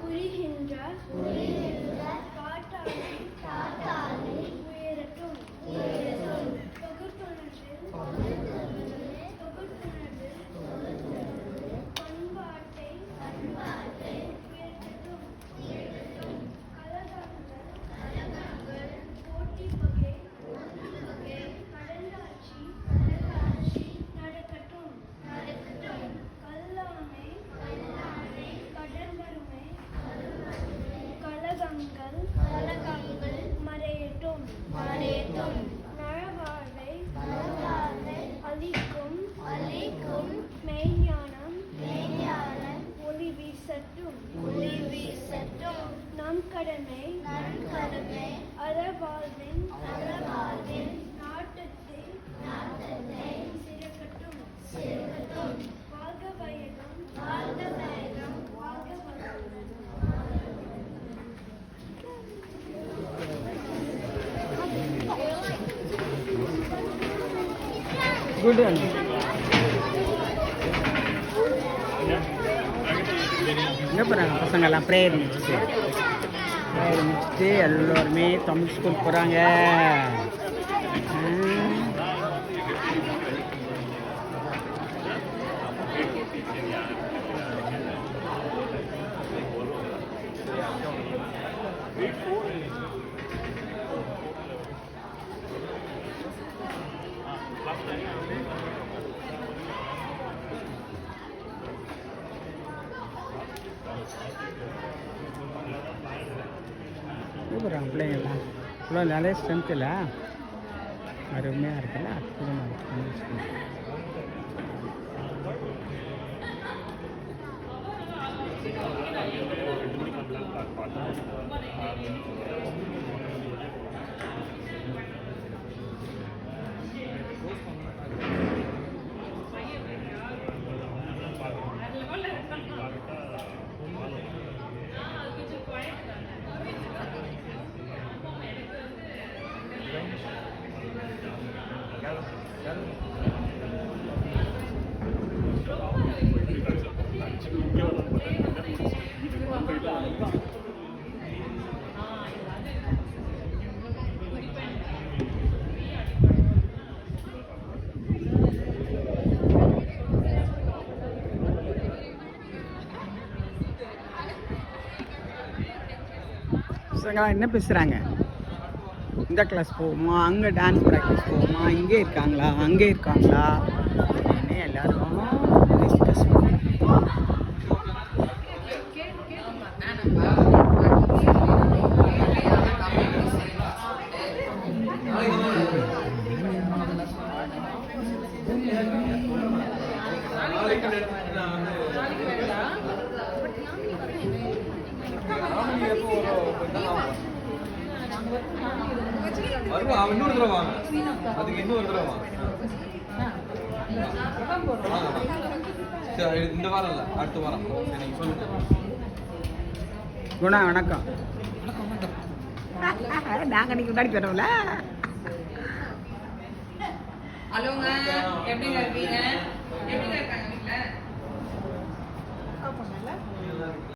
புரிகின்ற குட் அண்ணா எங்கே போகிறாங்க பசங்கெல்லாம் ப்ரேயர் முடிச்சுட்டு ப்ரேயர் முடிச்சுட்டு எல்லோருமே தமிழ் ஸ்கூல் போகிறாங்க கூப்பிட்றாங்க பிள்ளைங்கள்லாம் இவ்வளோ நிறைய ஸ்ட்ரென்த் இல்லை. அருமையாக இருக்குல்ல? அற்புதமாக இருக்கு. பசங்களாம் என்ன பேசுகிறாங்க இந்த கிளாஸ் போவோமா அங்கே டான்ஸ் ப்ராக்டிஸ் போவோமா இங்கே இருக்காங்களா அங்கே இருக்காங்களா அப்படின்னு எல்லாரும் டிஸ்கஸ் குணா வணக்கம். நாங்க நீங்க முன்னாடி போறோம்ல ஹலோங்க எப்படி இருக்கீங்க? எப்படி இருக்காங்க வீட்டுல